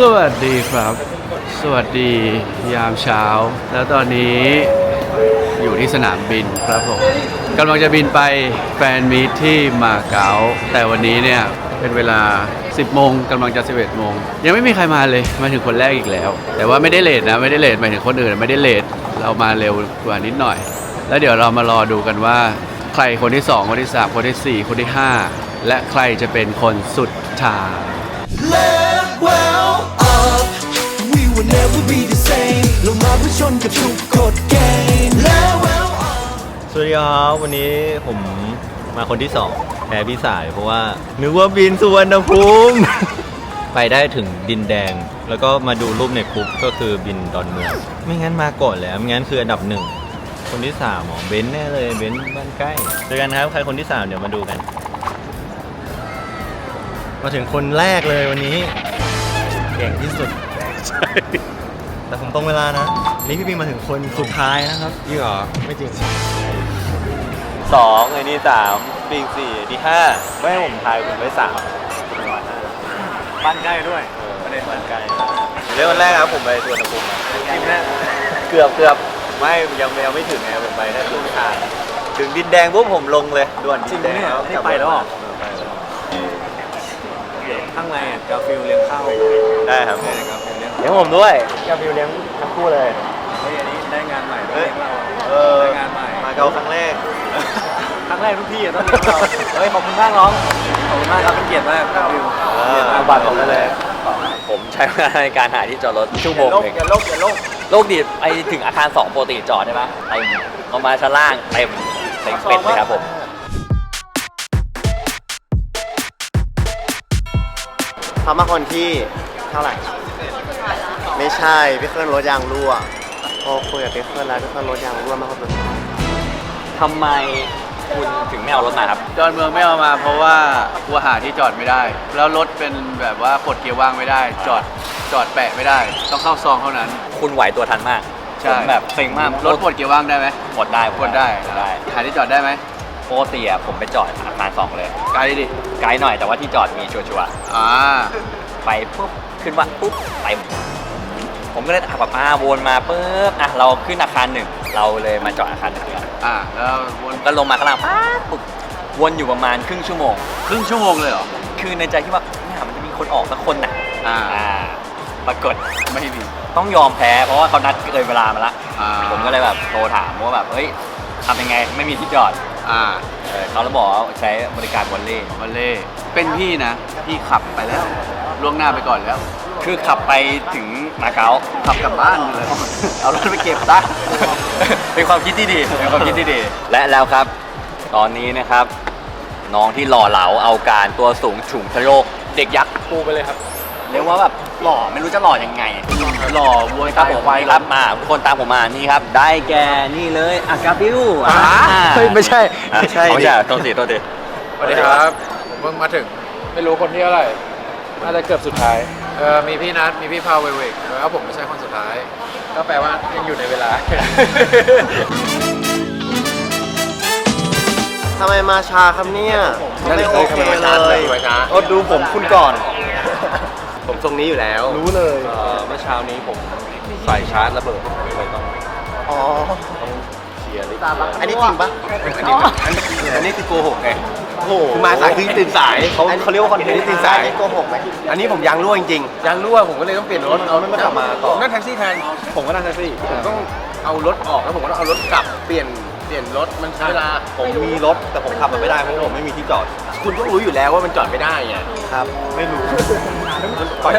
สวัสดีครับ สวัสดียามเช้า แล้วตอนนี้อยู่ที่สนามบินครับผมกำลังจะบินไปแฟนมีตที่มาเก๊าแต่วันนี้เนี่ยเป็นเวลา 10 โมงกำลังจะ 11 โมง ยังไม่มีใครมาเลยมาถึงคนแรกอีกแล้ว แต่ว่าไม่ได้เลทนะไม่ได้เลทหมายถึงคนอื่นไม่ได้เลทเรามาเร็วกว่านิดหน่อย แล้วเดี๋ยวเรามารอดูกันว่า ใครคนที่ 2 คนที่ 3 คนทีสี่4 คนที่ 5 และใครจะเป็นคนสุดท้าย never be the same ลงมาเพื่อชนกับทุกกฎเกณฑ์ Let well up สวัสดีครับวันนี้ผมมาคนที่สองแพ้พี่สาย เพราะว่านึกว่าบินสุวรรณภูมิ ไปได้ถึงดินแดง แล้วก็มาดูรูปในคุกก็คือบินดอนเมืองไม่งั้นมาก่อนแล้วไม่งั้นคืออันดับหนึ่งคนที่สามหมอเบนซ์แน่เลยเบนซ์บ้านใกล้เจอกันครับใครคนที่สามเดี๋ยวมาดูกัน มาถึงคนแรกเลยวันนี้เก่งที่สุด ใช่แต่ผมตรงเวลานะ นี่พี่ปิงมาถึงคนสุดท้ายนะครับ จริงเหรอไม่จริง สองไอ้นี่สามปิงสี่ที่ห้าไม่ให้ผมทายผมไว้สามบ้านใกล้ด้วยประเด็นบ้านใกล้เรื่องวันแรกครับผมไปสวนภูมิจริงแนะเกือบเกือบไม่ยังยังไม่ถึงไงผมไปแค่ครึ่งทางถึงดินแดงปุ๊บผมลงเลยด่วนดินแดงแล้วกลับไปแล้วไปแล้วข้างในอะกาฟิลเลี้ยงข้าวได้ครับกาฟิลเลี้ยง เลี้ยงผมด้วยกับฟิวเลี้ยงทั้งคู่เลยเฮ้ยอันนี้ได้งานใหม่ได้เฮ้ยเลี้ยงเราเออได้งานใหม่มาเกาครั้งแรก ครั้งแรกทุกที่อะต้องเลี้ยงเราเฮ้ยขอบคุณมากน้องขอบคุณมากครับเป็นเกียรติมากกาฟิลเออเอาบัตรผมได้เลย ผมใช้เวลาในการหาที่จอดรถชั่วโมงหนึ่งอย่าโลกอย่าโลกโลกดีไปถึงอาคาร2ปกติจอดได้ปะเต็มลงมาชั้นล่างเต็มเต็มเป็ดเลยครับผมเขามาคนที่เท่าไหร่ ไม่ใช่พี่เคลื่อนรถยางรั่วพอคุยกับพี่เคลื่อนแล้วพี่เคลื่อนรถยางรั่วมาคนสุดท้ายทำไมคุณถึงไม่เอารถมาครับ จอดเมืองไม่เอามาเพราะว่ากลัวหาที่จอดไม่ได้ แล้วรถเป็นแบบว่ากดเกียร์ว่างไม่ได้ จอดจอดแปะไม่ได้ ต้องเข้าซองเท่านั้น คุณไหวตัวทันมากใช่ผมแบบเซ็งมากรถกดเกียร์ว่างได้ไหมกดได้กดได้กดได้หาที่จอดได้ไหมปกติอะผมไปจอดอาคารสองเลย ไกลดิไกลหน่อยแต่ว่าที่จอดมีชัวร์อ่าๆไปปุ๊บขึ้นว่าปุ๊บเต็ม ผมก็เลยขับมาวนมาปุ๊บอะเราขึ้นอาคารหนึ่งเราเลยมาจอดอาคารหนึ่งก่อนอ่าแล้ววนก็ลงมาข้างล่างป๊าบปุ๊บวนอยู่ประมาณครึ่งชั่วโมง ครึ่งชั่วโมงเลยเหรอ คือในใจที่ว่าเนี่ยมันจะมีคนออกสักคนน่ะอ่า อ่าปรากฏไม่มี ต้องยอมแพ้เพราะว่าเขานัดเกินเวลามาละอ่า ผมก็เลยแบบโทรถามว่าแบบเฮ้ยทำยังไงไม่มีที่จอดอ่าเออเขาเลยบอกว่าใช้บริการวอลเล่มาเล่เป็นพี่นะ พี่ขับไปแล้ว ล่วงหน้าไปก่อนแล้ว คือขับไปถึงมาเก๊าขับกลับบ้านเลย เอารถไปเก็บซะ เป็นความคิดที่ดีเป็นความคิดที่ดี และแล้วครับ ตอนนี้นะครับ น้องที่หล่อเหลาเอาการตัวสูงฉุงชะโยกเด็กยักษ์ปูไปเลยครับ เรียกว่าแบบหล่อไม่รู้จะหล่อยังไง หล่อวัวครับตายผมไฟครับมาทุกคนตามผมมานี่ครับ ได้แก่นี่เลยอากาฟิวอ่าเฮ้ยไม่ใช่ไม่ใช่ไม่ใช่ตัวสีตัวสีสวัสดีครับผมเพิ่งมาถึง ไม่รู้คนที่เท่าไหร่น่าจะเกือบสุดท้าย เออมีพี่นัทมีพี่พาวเวเวกแล้วผมไม่ใช่คนสุดท้าย ก็แปลว่ายังอยู่ในเวลา ทำไมมาช้าครับเนี่ยไม่โอเคเลยเออดูผมคุณก่อน ผมทรงนี้อยู่แล้ว รู้เลยเมื่อเช้านี้ผมใส่ชาร์จระเบิดเลยต้องอ๋อเคลียร์เลยอันนี้จริงปะอันนี้อันนี้อันนี้คือโกหกไง โอ้โหคือมาสายคือตื่นสายเขาเขาเรียกว่าคอนเทนต์ที่ตื่นสายอันนี้โกหกไหมอันนี้ผมยางรั่วจริงยางรั่วผมก็เลยต้องเปลี่ยนรถเอาไม่กลับมาต่อผมนั่งแท็กซี่แทนผมก็นั่งแท็กซี่ ผมต้องเอารถออกแล้วผมก็ต้องเอารถกลับเปลี่ยนเปลี่ยนรถมันใช้เวลาๆผมมีรถแต่ผมขับมันไม่ได้เพราะว่าผมไม่มีที่จอดคุณต้องรู้อยู่แล้วว่ามันจอดไม่ได้ไงครับ ไม่รู้โอ้ย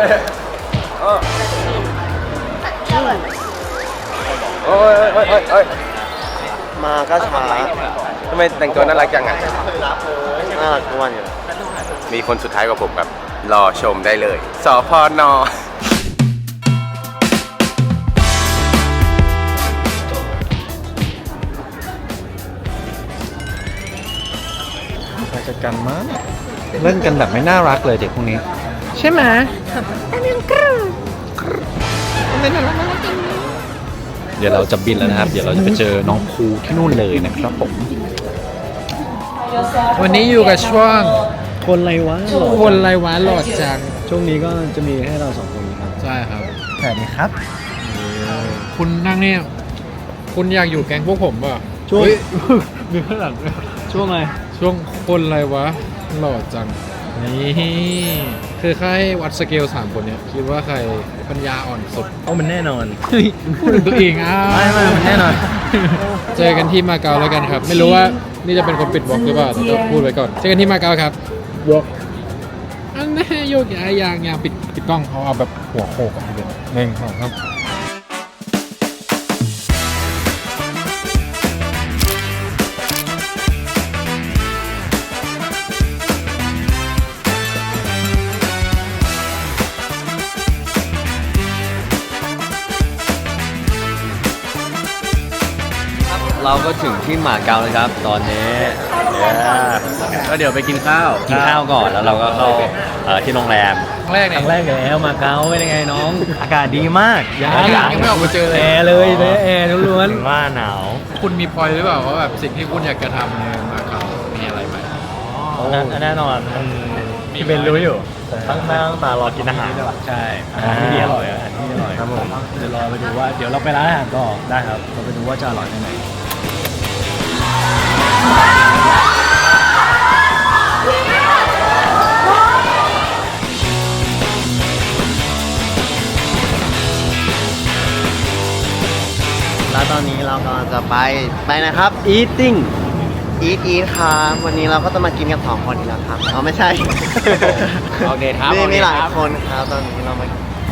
โอ้ยโอ้ยโอ้ยมาก็ช้า ทำไมแต่งตัวน่ารักจังไงน่ารักทุกวันอยู่แล้วมีคนสุดท้ายกว่าผมแบบรอชมได้เลย สพนใครจัดการมั้งเล่นกันแบบไม่น่ารักเลยเด็กพวกนี้ ใช่ไหมเดี๋ยวเราจะบินแล้วนะครับ เดี๋ยวเราจะไปเจอน้องภูที่นู่นเลยนะครับผม วันนี้อยู่กับช่วงคนไรวะวนไรวะหลอดจังช่วงนี้ก็จะมีให้เราสองคนครับ ใช่ครับ สวัสดีครับ คุณนั่งเนี่ยคุณอยากอยู่แก๊งพวกผมป่ะช่วงเฮ้ยมีข้างหลังด้วยช่วงอะไรช่วงคนอะไรวะหล่อจังนี่คือใครวัดสเกลสามคนเนี่ยคิดว่าใครปัญญาอ่อนสุดเอามันแน่นอนเฮ้ยพูดถึงตัวเองอะไม่ไม่มันแน่นอน เจอกันที่มาเก๊าแล้วกันครับ ไม่รู้ว่า นี่จะเป็นคนปิดบล็อกหรือเปล่าแต่ก็พูดไว้ก่อนเจอกันที่มาเก๊าครับบล็อกอันนี้โยกย้ายยางยางปิดปิดกล้องเขาเอาแบบหัวโขกอะทีเดียวหนึ่งสองสาม เราก็ถึงที่หมาเก๊าแล้วครับ ตอนนี้ ก็เดี๋ยวไปกินข้าวกินข้าวก่อนแล้วเราก็เข้าเอ่อที่โรงแรม ครั้งแรกคเนี่ย รั้งแรกแล้วมาเก๊าเป็นยังไงน้อง อากาศดีมากยังยังไม่ออกมาเจอเลย แอร์เลยเลยแอร์ล้วนว่าหนาว คุณมีพอยหรือเปล่าว่าแบบสิ่งที่คุณอยากจะทำในมาเก๊ามีอะไรไหม แน่นอนมันพี่เบนรู้อยู่ตั้งหน้าตั้งตารอกินอาหารใช่อาหารที่นี่อร่อยอาหารที่นี่อร่อยครับผมเดี๋ยวรอไปดูว่าเดี๋ยวเราไปร้านอาหารก็ได้ครับเราไปดูว่าจะอร่อยแค่ไหน แล้วตอนนี้เรากำลังจะไปไปนะครับ eating eat eat ครับวันนี้เราก็จะมากินกันสองคนอีกแล้วครับเอาไม่ใช่ โอเคครับมีโอเคมีหลายครับ คนครับตอนนี้เรามา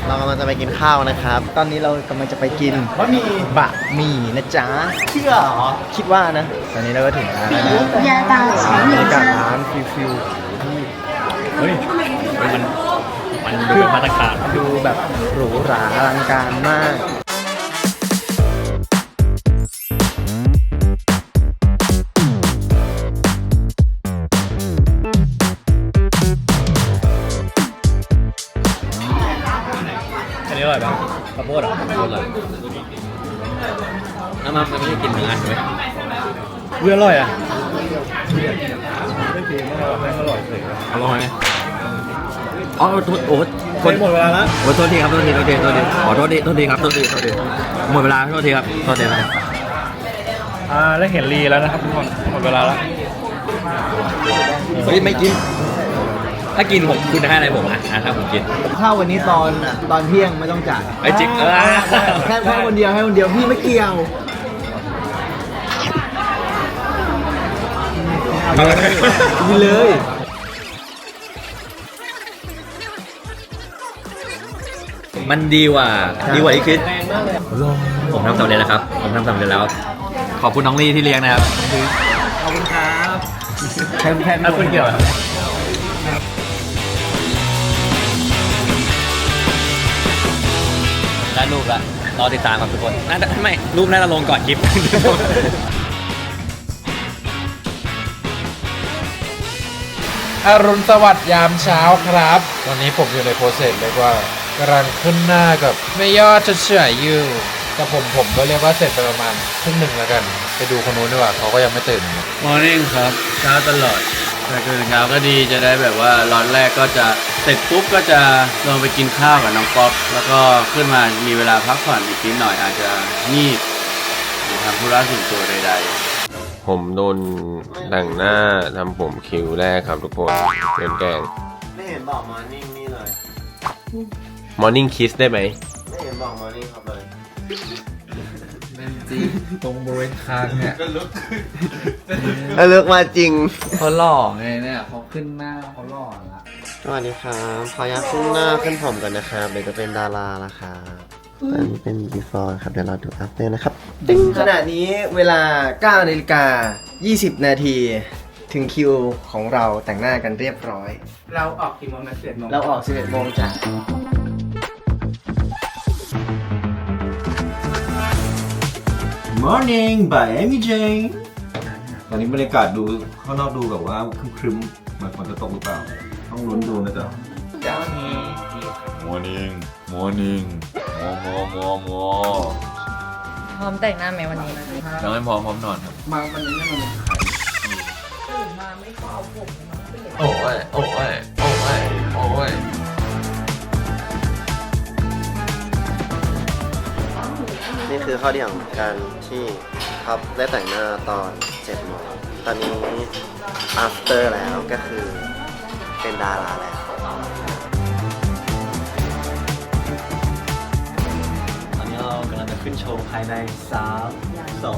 เรากำลังจะไปกินข้าวนะครับ ตอนนี้เรากำลังจะไปกินบะหมี่บะหมี่นะจ๊ะเชื่อเหรอคิดว่านะ ตอนนี้เราก็ถึงแล้วนะยาบาฉันเากร้านฟิลฟิลที่เฮ้ยมันมันดูเป็นมาตรฐานดูแบบหรูหราอลังการมาก อันนี้อร่อยป่ะข้าวโพดเหรอโคตรเลยน้ำมันมันไม่ได้กินเนื้อใช่ไหมเพื่ออร่อยอะอร่อยไหมอ๋อโทษโอ้คนหมดเวลาแล้วโอ้โทษทีครับโทษทีโทษทีโทษทีขอโทษทีโทษทีครับโทษทีโทษทีหมดเวลาโทษทีครับโทษทีครับอ่าได้เห็นรีแล้วนะครับทุกคนหมดเวลาแล้วเฮ้ยไม่กิน ถ้ากินผมคุณให้อะไรผมอะอะถ้าผมกินข้าววันนี้ตอนตอนเที่ยงไม่ต้องจ่ายไอ้จิ๊กเออ แค่แค่คนเดียวให้คนเดียวพี่ไม่เกี่ยวกินเลย มันดีกว่าดีกว่าที่คิดผมทำสำเร็จแล้วครับ ผมทำสำเร็จแล้ว ขอบคุณน้องลี่ที่เลี้ยงนะครับขอบคุณครับแค่แค่แล้วคุณเกี่ยว ไรได้รูปแล้วรอติดตามครับทุกคนน่าจะไม่รูปน่าจะลงก่อนคลิป อรุณสวัสดิ์ยามเช้าครับ ตอนนี้ผมอยู่ในโปรเซสเรียกว่ากำลังขึ้นหน้ากับไม่ยอดจะเฉยอยู่แต่ผมผมก็เรียกว่าเสร็จไปประมาณครึ่งหนึ่งแล้วกัน ไปดูคนนู้นดีกว่าเขาก็ยังไม่ตื่น มอร์นิ่งครับ เช้าตลอด แต่ตื่นเช้าก็ดีจะได้แบบว่าร้อนแรกก็จะเสร็จปุ๊บก็จะลงไปกินข้าวกับน้องป๊อปแล้วก็ขึ้นมามีเวลาพักผ่อนอีกนิดหน่อยอาจจะงีบหรือทำธุระส่วนตัวใดๆ ผมโดนแต่งหน้าทำผมคิวแรกครับทุกคนโดนแกล้งไม่เห็นบอกมอร์นิ่งนี่เลย Morning Kiss ได้ไหมไม่เห็นบอกมอร์นิ่งครับเลย ตรงบริเวณคางเนี่ยแล้วเลือกมาจริง เขาหล่อไงเนี่ยเขาขึ้นหน้าเขาหล่อละสวัสดีครับขออนุญาตขึ้นหน้าขึ้นผมกันนะครับ เดี๋ยวจะเป็นดาราแล้วครับอันนี้เป็น before ครับ เดี๋ยวเราดู after นะครับติ้งขณะนี้เวลา9นาฬิกา20 นาที ถึงคิวของเราแต่งหน้ากันเรียบร้อย เราออกกี่โมงนะเจ็ดโมงเราออก 11โมงจ้ะ Morning by Amy Jane ตอนนี้บรรยากาศดูข้างนอกดูแบบว่าครึ้มๆเหมือนฝนจะตกหรือเปล่า ต้องลุ้นดูนะจ๊ะ Morning Morning มอมอมอมอพร้อมแต่งหน้าไหมวันนี้ยังไม่พร้อมพร้อมนอนครับมาวันนี้ไม่มาโอ้ยโอ้ยโอ้ยโอ้ย นี่คือข้อดีของการที่ท็อปได้แต่งหน้าตอน7โมงตอนนี้ after แล้วก็คือเป็นดาราแล้วตอนนี้เรากำลังจะขึ้นโชว์ภายใน3 2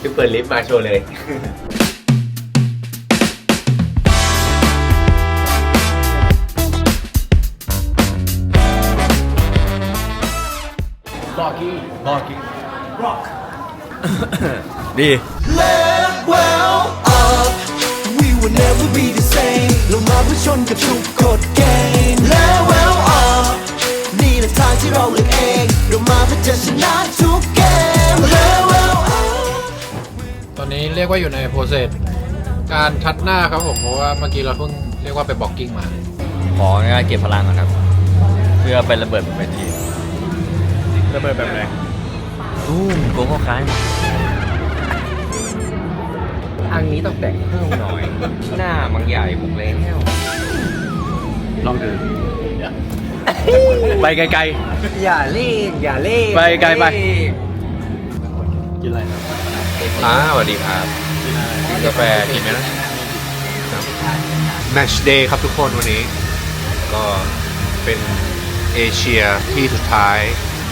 คือเปิดลิฟต์มาโชว์เลย ดี Level up We will never be the same เรามาเพื่อชนกับทุกกฎเกณฑ์ Level up นี่แหละทางที่เราเลือกเองเรามาเพื่อจะชนะทุกเกม Level up ตอนนี้เรียกว่าอยู่ในโปรเซสการทัดหน้าครับผมเพราะว่าเมื่อกี้เราเพิ่งเรียกว่าไปบล็อกกิ้งมา ของ่ายๆเก็บพลังก่อนครับ เพื่อไประเบิดบนเวที ระเบิดแบบไหนตู้มโกโก้คล้ายอันนี้ต้องแต่งเพิ่มหน่อย หน้ามันใหญ่หมดแล้วลองดูไปไกลอย่าเล่นอย่าเล่นไปไกลไปกินอะไรนะอ่าสวัสดีครับกินกาแฟกินไหมนะ Match Day ครับทุกคนวันนี้ ก็เป็นเอเชียที่สุดท้าย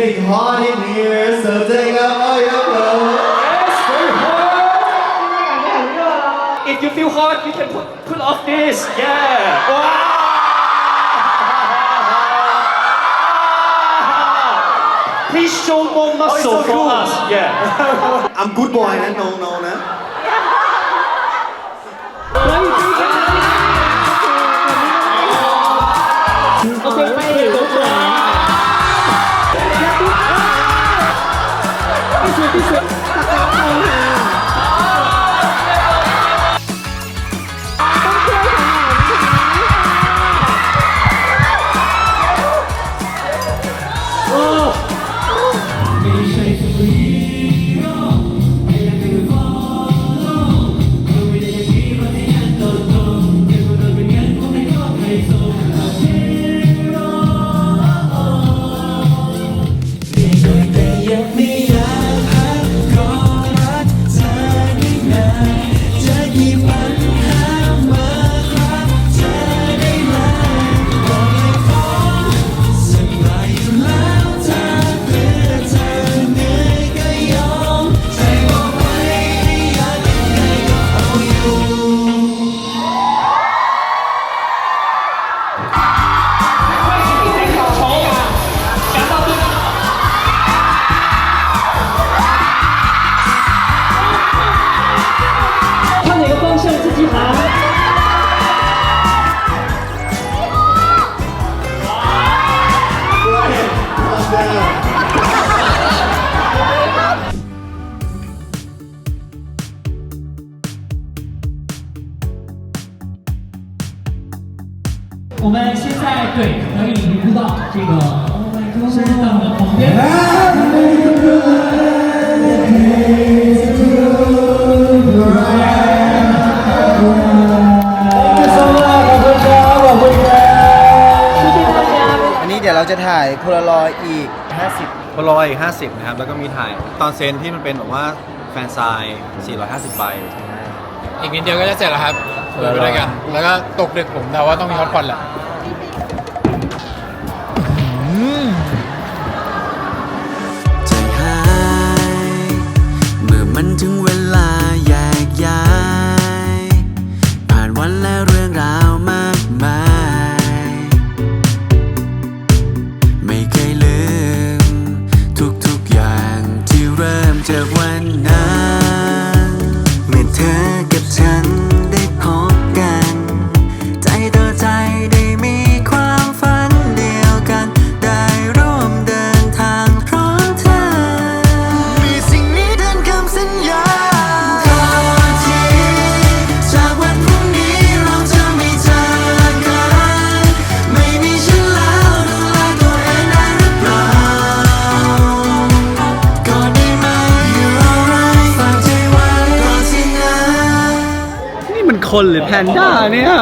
getting hot in here, so take out all your clothes. If you feel hot you can put put off this. Yeah. Wow. Please show more oh, muscle for us. Yeah. I'm good boy นะ no no น 450 นะครับ แล้วก็มีถ่ายตอนเซนที่มันเป็นแบบว่าแฟนไซน์450 ใบ อีกนิดเดียวก็จะเสร็จแล้วครับเดินไปด้วยกัน แล้วก็ตกเด็กผมแต่ว่าต้องมีฮอตพอตแหละใจหายเมื่อมันถึง คนหรือแพนด้าเนี่ย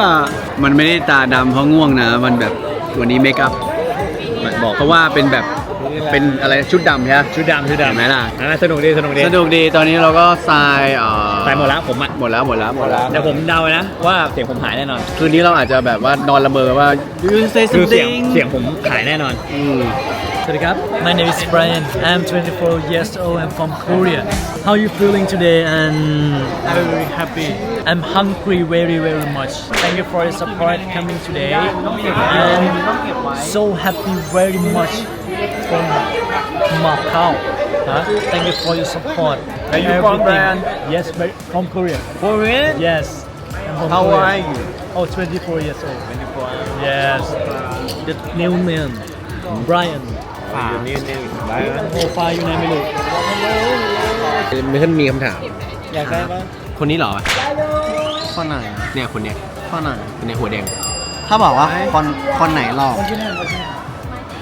มันไม่ได้ตาดำเพราะง่วงนะ มันแบบวันนี้เมคอัพบอกเขาว่าเป็นแบบเป็นอะไรชุดดำใช่ไหมชุดดำชุดเห็นดำไหมล่ะอ่าสนุกดีสนุกดีสนุกดีตอนนี้เราก็ทรายเอ่อตายหมดแล้วผมอะหมดแล้วหมดแล้วหมดแล้วแต่ผมเดานะว่าเสียงผมหายแน่นอน คืนนี้เราอาจจะแบบว่านอนละเมอว่า you say คือเสียง something เสียงผมหายแน่นอน อืม My name is Brian. I'm 24 years old. I'm from Korea. How are you feeling today? And I'm very happy. I'm hungry very, very much. Thank you for your support coming today. And so happy very much from Macau. Huh? Thank you for your support. Are you from Brian? Yes, from Korea. Korean Yes. How Korea. are you Oh, 24 years old. 24. Yes. The new man, Brian. ฝ่านี่นี่ไโอ้ฟ้าอยู่ไหนไม่รู้ไม่ใช่มีคำถาม อยากได้ปะคนนี้เหรอคนไหนเนี่ยคนเนี้ยคนไหนคนเนี้ยหัวแดงถ้าบอกว่าคนคนไหนหลอก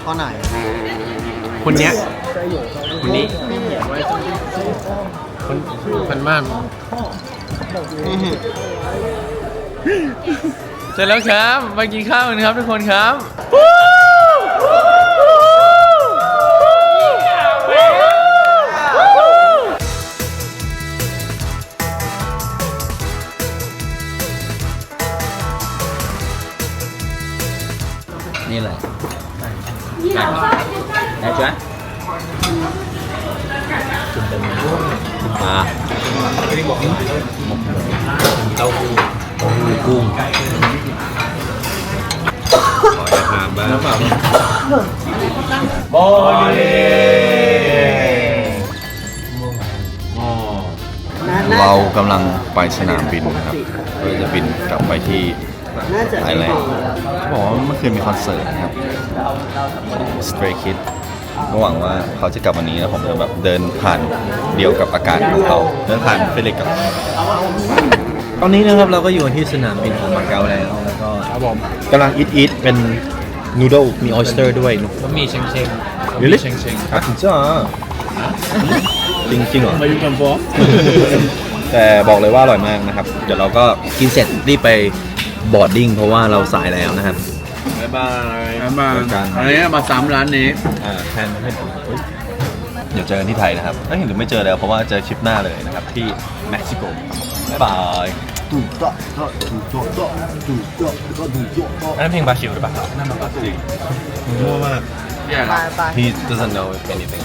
คนไหน คนเนี้ยคนนี้คนคนบ้านเสร็จแล้วครับมากินข้าวกันครับทุกคนครับ นี่เลยได้จ้ะมาเต้าหู้เต้าหู้กุ้งขอจะถามบ้างเรากำลังไปสนามบินนะครับเพื่อจะบินกลับไปที่ ไทยแลนด์เขาบอกว่าเมื่อคืนมีคอนเสิร์ตนะครับของ Stray Kids ก็หวังว่าเขาจะกลับวันนี้แล้วผมจะแบบเดินผ่านเดียวกับอากาศของเขาเดินผ่านเฟลิกกับ ตอนนี้นะครับเราก็อยู่ที่สนามบินของมาเก๊าแล้วแล้วก็ครับผมกำลังอิทอิทเป็นนูโดมีออสเตอร์ด้วยก็มีเชงเชง Really? เชงเชงอะจริงจ้าจริงจริงเหรอมาอยู่กันฟอแต่บอกเลยว่าอร่อยมากนะครับ เดี๋ยวเราก็กินเสร็จรีบไป บอร์ดดิ้งเพราะว่าเราสายแล้วนะครับ บ๊ายบายมาอันนี้มาซ้ำร้านนี้ อ่าแทนให้ผมเฮ้ยเดี๋ยวเจอกันที่ไทยนะครับเอ้ยหรือไม่เจอแล้วเพราะว่าเจอคลิปหน้าเลยนะครับ ที่เม็กซิโกบ๊ายบายอันนั้นเพลงบาชิวหรือเปล่านั่นมันบาชิวมั่วมากบายบาย He doesn't know anything